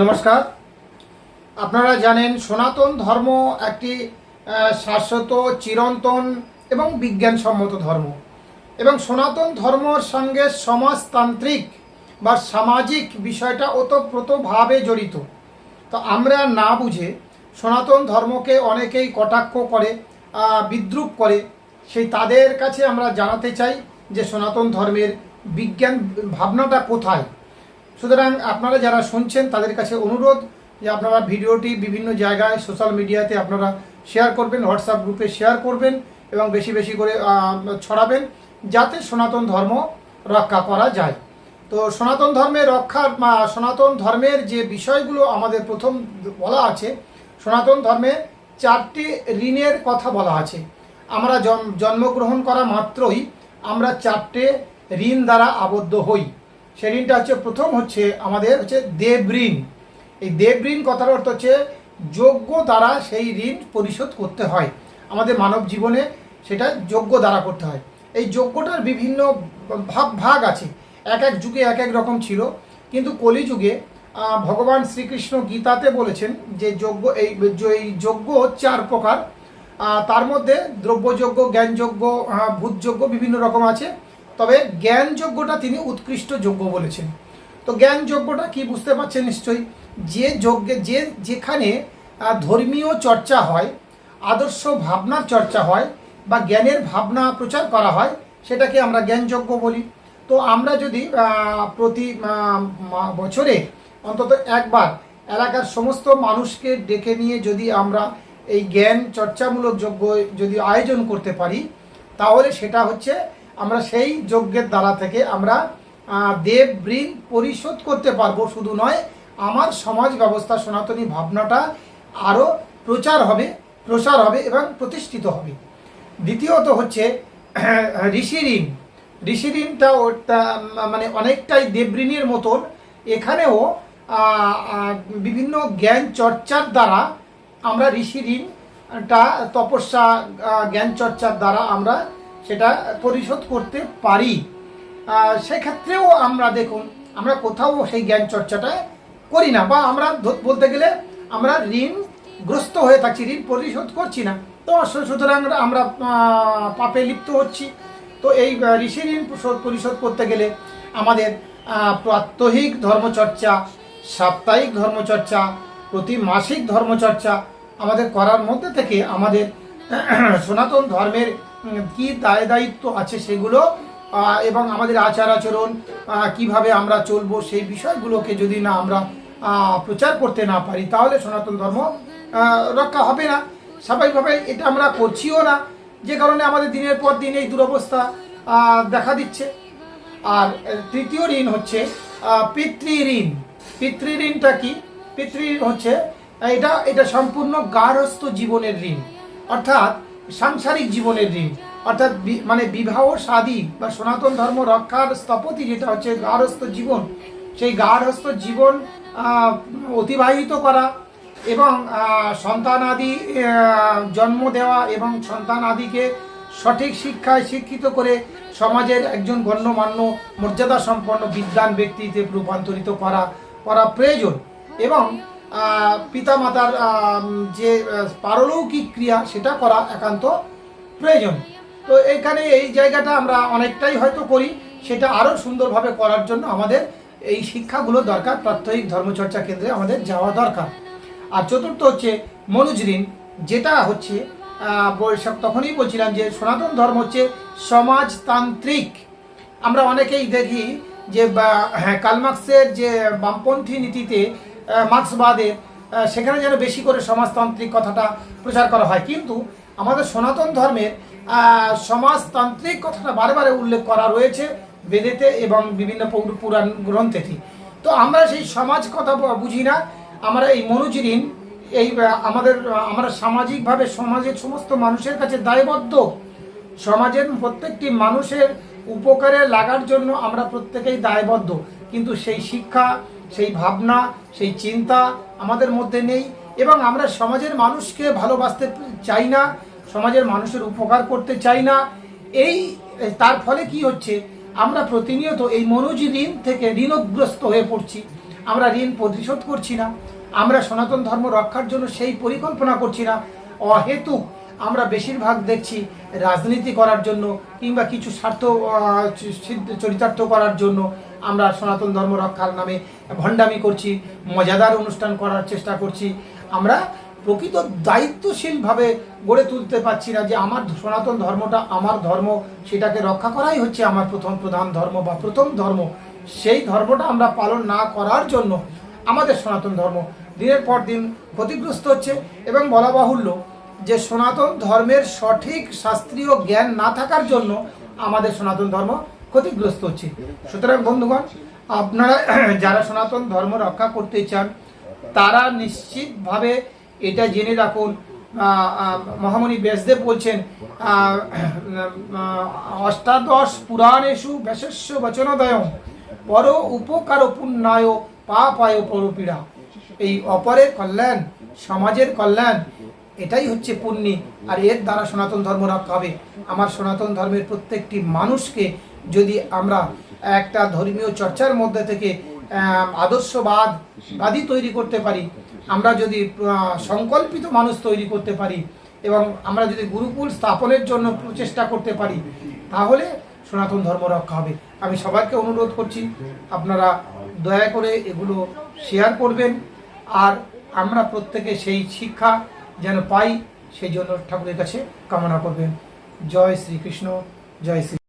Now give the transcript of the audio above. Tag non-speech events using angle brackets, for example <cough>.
নমস্কার। আপনারা জানেন, সনাতন ধর্ম একটি শাশ্বত, চিরন্তন এবং বিজ্ঞানসম্মত ধর্ম। এবং সনাতন ধর্মর সঙ্গে সমাজতান্ত্রিক বা সামাজিক বিষয়টা ওতপ্রোতভাবে জড়িত। তো আমরা না বুঝে সনাতন ধর্মকে অনেকেই কটাক্ষ করে বিদ্রুপ করে। সেই তাদের কাছে আমরা জানাতে চাই যে সনাতন ধর্মের বিজ্ঞান ভাবনাটা কোথায়? সুতরাং আপনারা যারা শুনছেন, তাদের কাছে অনুরোধ যে আপনারা ভিডিওটি বিভিন্ন জায়গায়, সোশ্যাল মিডিয়াতে আপনারা শেয়ার করবেন, হোয়াটসঅ্যাপ গ্রুপে শেয়ার করবেন এবং বেশি বেশি করে ছড়াবেন যাতে সনাতন ধর্ম রক্ষা করা যায়। তো সনাতন ধর্মের রক্ষার সনাতন ধর্মের যে বিষয়গুলো আমাদের প্রথম বলা আছে, সনাতন ধর্মে চারটি ঋণের কথা বলা আছে। আমরা জন্মগ্রহণ করা মাত্রই আমরা চারটে ঋণ দ্বারা আবদ্ধ হই। সেই ঋণটা হচ্ছে প্রথম হচ্ছে আমাদের হচ্ছে দেব ঋণ। এই দেব ঋণ কথার অর্থ হচ্ছে যোগ্য দ্বারা সেই ঋণ পরিশোধ করতে হয়। আমাদের মানব জীবনে সেটা যোগ্য দ্বারা করতে হয়। এই যোগ্যটার বিভিন্ন ভাগ ভাগ আছে। এক এক যুগে এক এক রকম ছিল। কিন্তু কলিযুগে ভগবান শ্রীকৃষ্ণ গীতাতে বলেছেন যে যোগ্য এই এই যোগ্য চার প্রকার। তার মধ্যে দ্রব্যযোগ্য, জ্ঞানযোগ্য ভূতযোগ্য বিভিন্ন রকম আছে। তবে জ্ঞানযোগ্যটা তিনি উৎকৃষ্ট যোগ্য বলেছেন। তো জ্ঞান যোগ্যটা কি বুঝতে পারছেন নিশ্চয়ই? যে যজ্ঞে, যে যেখানে ধর্মীয় চর্চা হয়, আদর্শ ভাবনার চর্চা হয় বা জ্ঞানের ভাবনা প্রচার করা হয়, সেটাকে আমরা জ্ঞানযোগ্য বলি। তো আমরা যদি প্রতি বছরে অন্তত একবার এলাকার সমস্ত মানুষকে ডেকে নিয়ে যদি আমরা এই জ্ঞান চর্চামূলক যজ্ঞ যদি আয়োজন করতে পারি, তাহলে সেটা হচ্ছে আমরা সেই যজ্ঞের দ্বারা থেকে আমরা দেব ঋণ পরিশোধ করতে পারব। শুধু নয়, আমার সমাজ ব্যবস্থা, সনাতনী ভাবনাটা আরও প্রচার হবে, প্রসার হবে এবং প্রতিষ্ঠিত হবে। দ্বিতীয়ত হচ্ছে, <clears throat> ঋষি ঋণ। ঋষি ঋণটা মানে অনেকটাই দেবঋণের মতন। এখানেও বিভিন্ন জ্ঞান চর্চার দ্বারা আমরা ঋষি ঋণটা, তপস্যা জ্ঞান চর্চার দ্বারা আমরা সেটা পরিশোধ করতে পারি। সেক্ষেত্রেও আমরা দেখুন, আমরা কোথাও সেই জ্ঞান চর্চাটা করি না, বা আমরা বলতে গেলে আমরা ঋণগ্রস্ত হয়ে থাকছি, ঋণ পরিশোধ করছি না। তো সুতরাং আমরা পাপে লিপ্ত হচ্ছি। তো এই ঋষি ঋণ পরিশোধ- করতে গেলে আমাদের প্রাত্যহিক ধর্মচর্চা, সাপ্তাহিক ধর্মচর্চা প্রতি মাসিক ধর্মচর্চা আমাদের করার মধ্যে থেকে আমাদের <clears throat> সনাতন ধর্মের কি দায় দায়িত্ব আছে সেগুলো এবং আমাদের আচার আচরণ কীভাবে আমরা চলবো সেই বিষয়গুলোকে যদি না আমরা প্রচার করতে না পারি তাহলে সনাতন ধর্ম রক্ষা হবে না। স্বাভাবিকভাবে এটা আমরা করছিও না যে কারণে আমাদের দিনের পর দিন এই দুরবস্থা দেখা দিচ্ছে। আর তৃতীয় ঋণ হচ্ছে আহ, পিতৃ ঋণ। পিতৃ ঋণটা কি? পিতৃ হচ্ছে এটা এটা সম্পূর্ণ গার্হস্থ জীবনের ঋণ। অর্থাৎ সাংসারিক জীবনের ঋণ। অর্থাৎ মানে বিবাহ শাদী বা সনাতন ধর্ম রক্ষার স্থপতি যেটা হচ্ছে গার্হস্থ জীবন, সেই গার্হস্থ জীবন অতিবাহিত করা এবং সন্তানাদি জন্ম দেওয়া এবং সন্তানাদিকে সঠিক শিক্ষায় শিক্ষিত করে সমাজের একজন গণ্যমান্য মর্যাদা সম্পন্ন বিদ্যান ব্যক্তিতে রূপান্তরিত করা করা প্রয়োজন। এবং আহ, পিতামাতার আহ, যে পারলৌকিক ক্রিয়া সেটা করা একান্ত প্রয়োজন। তো এখানে এই জায়গাটা আমরা অনেকটাই হয়তো করি সেটা আরও সুন্দরভাবে করার জন্য আমাদের এই শিক্ষাগুলো দরকার প্রাত্যহিক ধর্মচর্চা কেন্দ্রে আমাদের যাওয়া দরকার। আর চতুর্থ হচ্ছে মনুজ ঋণ যেটা হচ্ছে বৈশাখ তখনই বলছিলাম যে সনাতন ধর্ম হচ্ছে সমাজতান্ত্রিক। আমরা অনেকেই দেখি যে হ্যাঁ, কালমার্ক্সের যে বামপন্থী নীতিতে মার্ক্সবাদে সেখানে যেন বেশি করে সমাজতান্ত্রিক কথাটা প্রচার করা হয়। কিন্তু আমাদের সনাতন ধর্মের সমাজতান্ত্রিক কথাটা বারে উল্লেখ করা রয়েছে বেদেতে এবং বিভিন্ন পৌর- পুরাণ গ্রন্থেতে তো আমরা সেই সমাজ কথা বুঝি না। আমরা এই মনোজ ঋণ এই আমাদের আমরা সামাজিকভাবে সমাজের সমস্ত মানুষের কাছে দায়বদ্ধ। সমাজের প্রত্যেকটি মানুষের উপকারে লাগার জন্য আমরা প্রত্যেকেই দায়বদ্ধ। কিন্তু সেই শিক্ষা সেই ভাবনা, সেই চিন্তা আমাদের মধ্যে নেই এবং আমরা সমাজের মানুষকে ভালোবাসতে চাই না, সমাজের মানুষের উপকার করতে চাই না। এই, তার ফলে কি হচ্ছে? আমরা প্রতিনিয়ত এই মনোজ ঋণ থেকে ঋণগ্রস্ত হয়ে পড়ছি। আমরা ঋণ পরিশোধ করছি না। আমরা সনাতন ধর্ম রক্ষার জন্য সেই পরিকল্পনা করছি না। অহেতুক আমরা বেশিরভাগ দেখছি রাজনীতি করার জন্য কিংবা কিছু স্বার্থ চরিতার্থ করার জন্য। আমরা সনাতন ধর্ম রক্ষার নামে ভণ্ডামি করছি, মজাদার অনুষ্ঠান করার চেষ্টা করছি। আমরা প্রকৃত দায়িত্বশীলভাবে গড়ে তুলতে পারছি না যে আমার সনাতন ধর্মটা আমার ধর্ম, সেটাকে রক্ষা করাই হচ্ছে আমার প্রথম প্রধান ধর্ম বা প্রথম ধর্ম। সেই ধর্মটা আমরা পালন না করার জন্য আমাদের সনাতন ধর্ম দিনের পর দিন ক্ষতিগ্রস্ত হচ্ছে এবং বলা বাহুল্য যে সনাতন ধর্মের সঠিক শাস্ত্রীয় জ্ঞান না থাকার জন্য আমাদের সনাতন ধর্ম ক্ষতিগ্রস্ত হচ্ছে। সুতরাং বন্ধুগণ, আপনারা <clears throat> যারা সনাতন ধর্ম রক্ষা করতে চান, তারা নিশ্চিতভাবে এটা জেনে রাখুন। মহামণি ব্যাসদেব বলছেন অষ্টাদশ পুরাণেষু ব্যাসস্য বচনদয়ম, পর উপকার পুণ্যায় পাপায় পরপীড়া। এই অপরের কল্যাণ, সমাজের কল্যাণ এটাই হচ্ছে পুণ্যি, আর এর দ্বারা সনাতন ধর্ম রক্ষা হবে। আমার সনাতন ধর্মের প্রত্যেকটি মানুষকে যদি আমরা একটা ধর্মীয় চর্চার মধ্যে থেকে আদর্শবাদ বাদী তৈরি করতে পারি, আমরা যদি সংকল্পিত মানুষ তৈরি করতে পারি, এবং আমরা যদি গুরুকুল স্থাপনের জন্য প্রচেষ্টা করতে পারি, তাহলে সনাতন ধর্ম রক্ষা হবে। আমি সবাইকে অনুরোধ করছি, আপনারা দয়া করে এগুলো শেয়ার করবেন, আর আমরা প্রত্যেকে সেই শিক্ষা যেন পাই সেই জন্য ঠাকুরের কাছে কামনা করবেন। জয় শ্রীকৃষ্ণ জয় শ্রী